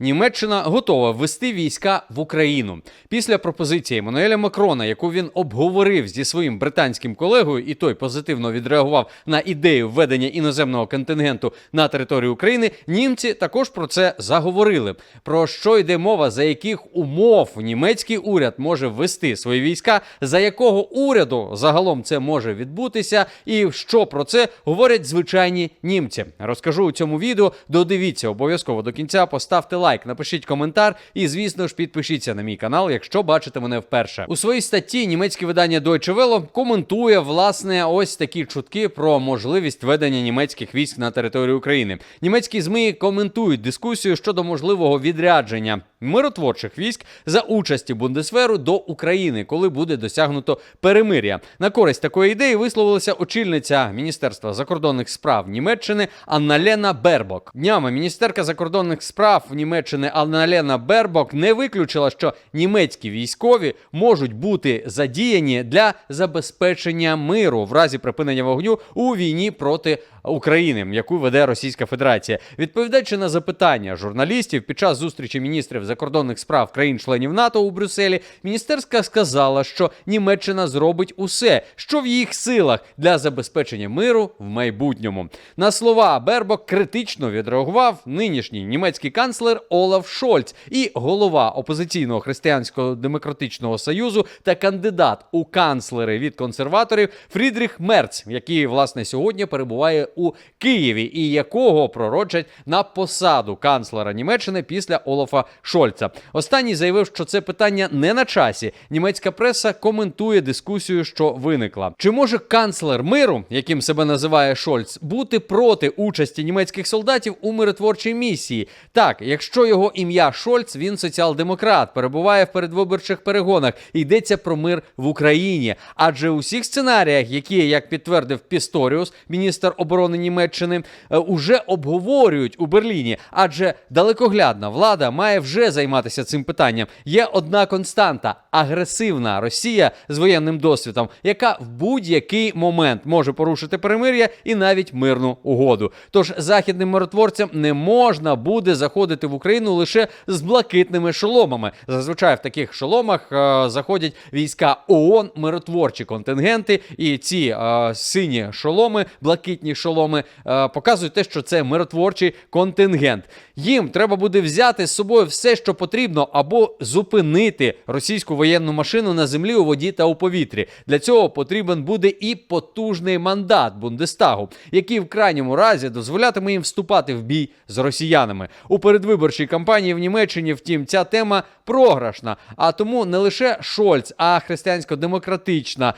Німеччина готова ввести війська в Україну після пропозиції Еммануеля Макрона, яку він обговорив зі своїм британським колегою, і той позитивно відреагував на ідею введення іноземного контингенту на територію України. Німці також про це заговорили. Про що йде мова, за яких умов німецький уряд може ввести свої війська, за якого уряду загалом це може відбутися, і що про це говорять звичайні німці. Розкажу у цьому відео. Додивіться обов'язково до кінця. Поставте лайк, напишіть коментар і, звісно ж, підпишіться на мій канал, якщо бачите мене вперше. У своїй статті німецьке видання Deutsche Welle коментує власне ось такі чутки про можливість ведення німецьких військ на територію України. Німецькі змі коментують дискусію щодо можливого відрядження миротворчих військ за участі Бундесверу до України, коли буде досягнуто перемир'я. На користь такої ідеї висловилася очільниця Міністерства закордонних справ Німеччини Анна-Лена Бербок. Днями міністерка закордонних справ Німеччини Анна-Лена Бербок не виключила, що німецькі військові можуть бути задіяні для забезпечення миру в разі припинення вогню у війні проти України, яку веде Російська Федерація. Відповідаючи на запитання журналістів під час зустрічі міністрів закордонних справ країн-членів НАТО у Брюсселі, міністерська сказала, що Німеччина зробить усе, що в їх силах для забезпечення миру в майбутньому. На слова Бербок критично відреагував нинішній німецький канцлер Олаф Шольц і голова опозиційного християнського демократичного союзу та кандидат у канцлери від консерваторів Фрідріх Мерц, який власне сьогодні перебуває у Києві, і якого пророчать на посаду канцлера Німеччини після Олафа Шольца. Останній заявив, що це питання не на часі. Німецька преса коментує дискусію, що виникла. Чи може канцлер миру, яким себе називає Шольц, бути проти участі німецьких солдатів у миротворчій місії? Так, якщо його ім'я Шольц, він соціал-демократ, перебуває в передвиборчих перегонах. Йдеться про мир в Україні. Адже у всіх сценаріях, які, як підтвердив Пісторіус, міністр оборони Німеччини, е, уже обговорюють у Берліні. Адже далекоглядна влада має вже займатися цим питанням. Є одна константа агресивна Росія з воєнним досвідом, яка в будь-який момент може порушити перемир'я і навіть мирну угоду. Тож західним миротворцям не можна буде заходити в Україну лише з блакитними шоломами. Зазвичай в таких шоломах е, заходять війська ООН, миротворчі контингенти, і ці е, сині шоломи, блакитні шоломи е, показують те, що це миротворчий контингент. Їм треба буде взяти з собою все, що потрібно, або зупинити російську воєнну машину на землі, у воді та у повітрі. Для цього потрібен буде і потужний мандат Бундестагу, який в крайньому разі дозволятиме їм вступати в бій з росіянами. У передвиборчій кампанії в Німеччині, втім, ця тема програшна. А тому не лише Шольц, а християнсько-демократична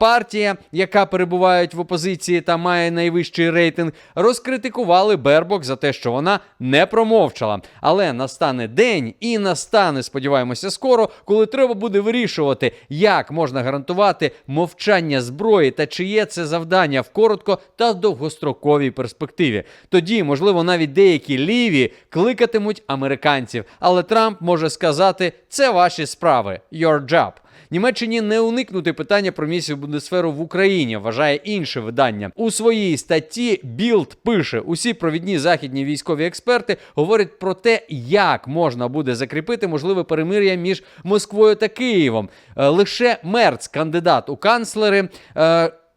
партія, яка перебуває в опозиції та має найвищий рейтинг, розкритикували Бербок за те, що вона не промовчала. Але настане день і настане, сподіваємося, скоро, коли треба буде вирішувати, як можна гарантувати мовчання зброї та чиє це завдання в коротко та довгостроковій перспективі. Тоді, можливо, навіть деякі ліві кликатимуть американців, але Трамп може сказати: це ваші справи, your job. Німеччині не уникнути питання про місію Бундесферу в Україні, вважає інше видання. У своїй статті Білд пише: усі провідні західні військові експерти говорять про те, як можна буде закріпити можливе перемир'я між Москвою та Києвом. Е, Лише Мерц, кандидат у канцлери.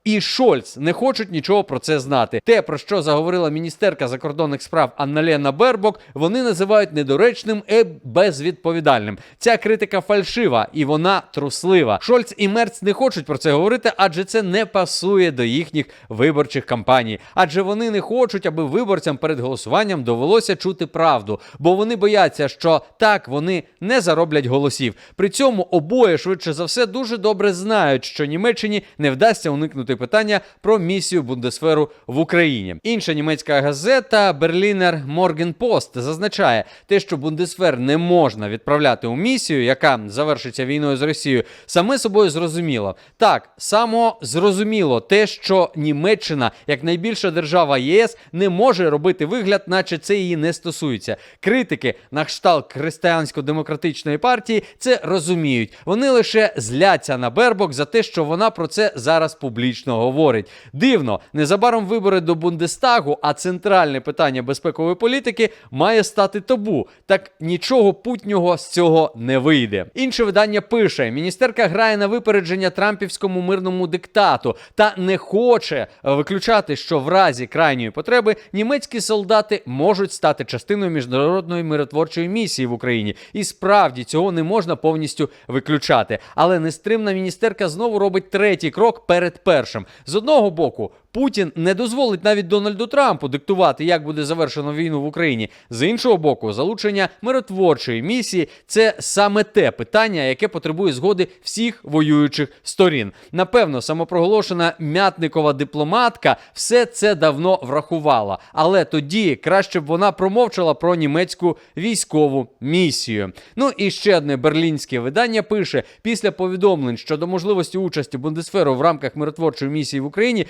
І Шольц не хочуть нічого про це знати. Те, про що заговорила міністерка закордонних справ Анна-Лена Бербок, вони називають недоречним і безвідповідальним. Ця критика фальшива і вона труслива. Шольц і Мерц не хочуть про це говорити, адже це не пасує до їхніх виборчих кампаній. Адже вони не хочуть, аби виборцям перед голосуванням довелося чути правду, бо вони бояться, що так вони не зароблять голосів. При цьому обоє швидше за все дуже добре знають, що Німеччині не вдасться уникнути питання про місію Бундесферу в Україні. Інша німецька газета Берлінер Моргенпост зазначає те, що Бундесфер не можна відправляти у місію, яка завершиться війною з Росією, саме собою зрозуміло. Так само зрозуміло те, що Німеччина, як найбільша держава ЄС, не може робити вигляд, наче це її не стосується. Критики на кшталт християнсько-демократичної партії це розуміють. Вони лише зляться на Бербок за те, що вона про це зараз публічно публічно говорить. Дивно, незабаром вибори до Бундестагу, а центральне питання безпекової політики має стати табу. Так нічого путнього з цього не вийде. Інше видання пише: міністерка грає на випередження трампівському мирному диктату та не хоче виключати, що в разі крайньої потреби німецькі солдати можуть стати частиною міжнародної миротворчої місії в Україні. І справді цього не можна повністю виключати. Але нестримна міністерка знову робить третій крок перед першим. З одного боку, Путін не дозволить навіть Дональду Трампу диктувати, як буде завершено війну в Україні. З іншого боку, залучення миротворчої місії це саме те питання, яке потребує згоди всіх воюючих сторін. Напевно, самопроголошена м'ятникова дипломатка все це давно врахувала, але тоді краще б вона промовчала про німецьку військову місію. Ну і ще одне берлінське видання пише: після повідомлень щодо можливості участі Бундесферу в рамках миротворчої місії в Україні,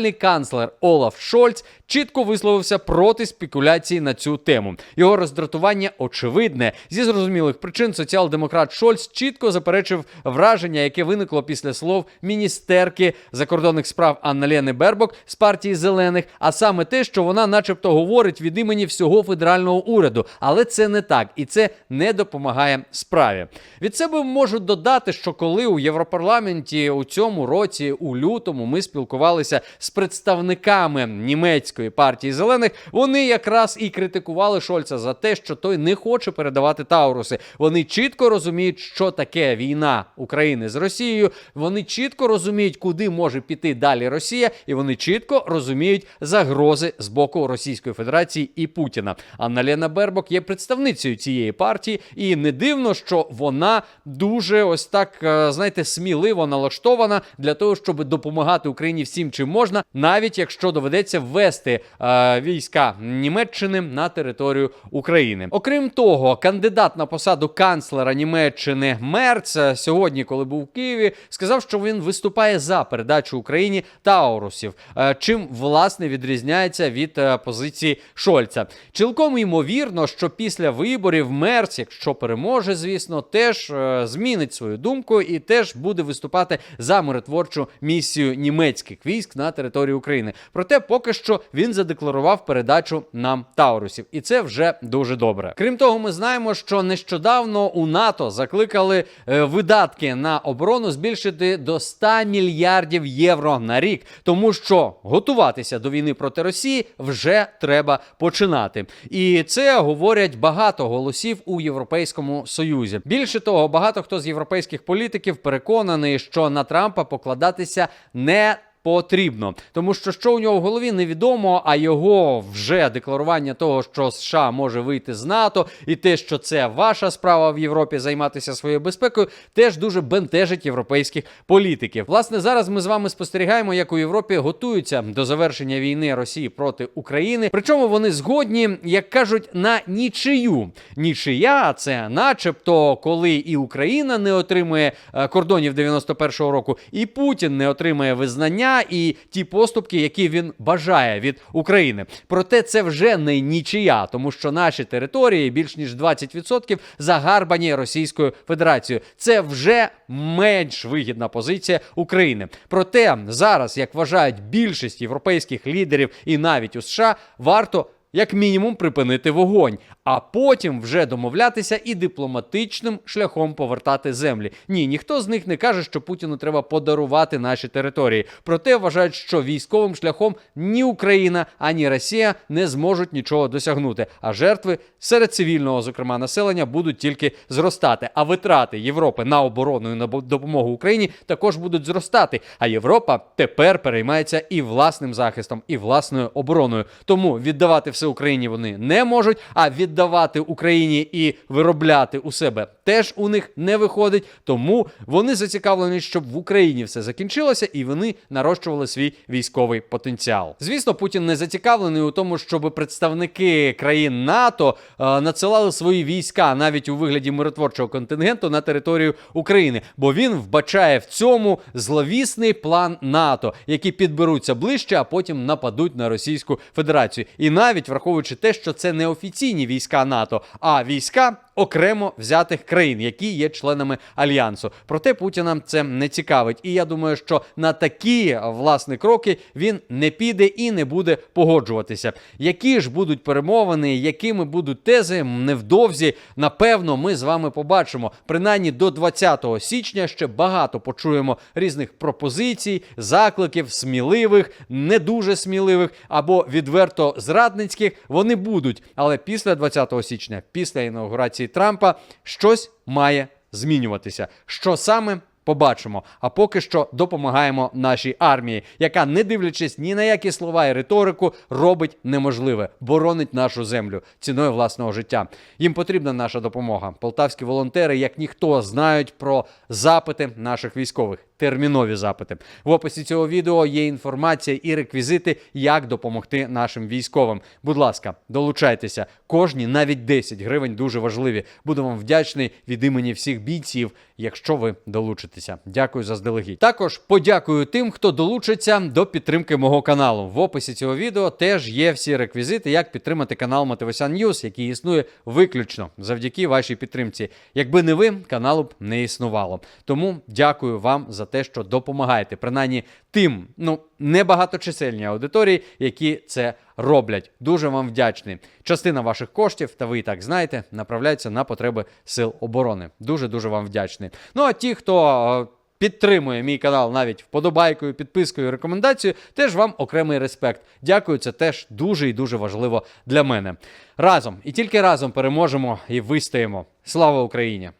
федеральний канцлер Олаф Шольц чітко висловився проти спекуляцій на цю тему. Його роздратування очевидне. Зі зрозумілих причин соціал-демократ Шольц чітко заперечив враження, яке виникло після слов міністерки закордонних справ Анна Лени Бербок з партії зелених, а саме те, що вона, начебто, говорить від імені всього федерального уряду. Але це не так, і це не допомагає справі. Від себе можу додати, що коли у Європарламенті у цьому році, у лютому, ми спілкувалися з представниками німецької партії зелених, вони якраз і критикували Шольца за те, що той не хоче передавати Тауруси. Вони чітко розуміють, що таке війна України з Росією. Вони чітко розуміють, куди може піти далі Росія, і вони чітко розуміють загрози з боку Російської Федерації і Путіна. Анна Лена Бербок є представницею цієї партії, і не дивно, що вона дуже ось так, е, знаєте, сміливо налаштована для того, щоб допомагати Україні всім, чим можна, навіть якщо доведеться ввести е, війська Німеччини на територію України. Окрім того, кандидат на посаду канцлера Німеччини Мерц е, сьогодні, коли був в Києві, сказав, що він виступає за передачу Україні Таурусів, е, чим власне відрізняється від е, позиції Шольца. Цілком ймовірно, що після виборів Мерц, якщо переможе, звісно, теж е, змінить свою думку і теж буде виступати за миротворчу місію німецьких військ на території України. Проте поки що він задекларував передачу нам Таурусів, і це вже дуже добре. Крім того, ми знаємо, що нещодавно у НАТО закликали е, видатки на оборону збільшити до 100 мільярдів євро на рік, тому що готуватися до війни проти Росії вже треба починати. І це говорять багато голосів у Європейському Союзі. Більше того, багато хто з європейських політиків переконаний, що на Трампа покладатися не Потрібно, тому що що у нього в голові невідомо, а його вже декларування того, що США може вийти з НАТО, і те, що це ваша справа в Європі займатися своєю безпекою, теж дуже бентежить європейських політиків. Власне, зараз ми з вами спостерігаємо, як у Європі готуються до завершення війни Росії проти України. Причому вони згодні, як кажуть, на нічию. Нічия це, начебто, коли і Україна не отримує е, кордонів 91-го року, і Путін не отримує визнання і ті поступки, які він бажає від України. Проте це вже не нічия, тому що наші території більш ніж 20% загарбані Російською Федерацією. Це вже менш вигідна позиція України. Проте зараз, як вважають більшість європейських лідерів і навіть у США, варто. Як мінімум припинити вогонь, а потім вже домовлятися і дипломатичним шляхом повертати землі. Ні, ніхто з них не каже, що Путіну треба подарувати наші території. Проте вважають, що військовим шляхом ні Україна, ані Росія не зможуть нічого досягнути. А жертви серед цивільного, зокрема населення, будуть тільки зростати. А витрати Європи на оборону і на допомогу Україні також будуть зростати. А Європа тепер переймається і власним захистом, і власною обороною. Тому віддавати все Україні вони не можуть, а віддавати Україні і виробляти у себе теж у них не виходить. Тому вони зацікавлені, щоб в Україні все закінчилося і вони нарощували свій військовий потенціал. Звісно, Путін не зацікавлений у тому, щоб представники країн НАТО е, надсилали свої війська навіть у вигляді миротворчого контингенту на територію України, бо він вбачає в цьому зловісний план НАТО, які підберуться ближче, а потім нападуть на Російську Федерацію. І навіть враховуючи те, що це не офіційні війська НАТО, а війська окремо взятих країн, які є членами альянсу. Проте Путіна це не цікавить. І я думаю, що на такі власне кроки він не піде і не буде погоджуватися. Які ж будуть перемовини, якими будуть тези невдовзі, напевно, ми з вами побачимо. Принаймні до 20 січня ще багато почуємо різних пропозицій, закликів, сміливих, не дуже сміливих або відверто зрадницьких. Вони будуть. Але після 20 січня, після інаугурації Трампа, щось має змінюватися. Що саме? Побачимо. А поки що допомагаємо нашій армії, яка, не дивлячись ні на які слова і риторику, робить неможливе, боронить нашу землю ціною власного життя. Їм потрібна наша допомога. Полтавські волонтери, як ніхто, знають про запити наших військових. Термінові запити в описі цього відео є інформація і реквізити, як допомогти нашим військовим. Будь ласка, долучайтеся. Кожні навіть 10 гривень дуже важливі. Буду вам вдячний від імені всіх бійців, якщо ви долучитеся. Дякую заздалегідь. Також подякую тим, хто долучиться до підтримки мого каналу. В описі цього відео теж є всі реквізити, як підтримати канал Мотивасян Ньюс, який існує виключно завдяки вашій підтримці. Якби не ви, каналу б не існувало. Тому дякую вам за те, що допомагаєте, принаймні тим, ну небагаточисельній аудиторії, які це роблять. Дуже вам вдячний. Частина ваших коштів, та ви і так знаєте, направляється на потреби сил оборони. Дуже дуже вам вдячний. Ну а ті, хто. е, Підтримує мій канал навіть вподобайкою, підпискою, рекомендацією. Теж вам окремий респект. Дякую, це теж дуже і дуже важливо для мене. Разом і тільки разом переможемо і вистоїмо. Слава Україні!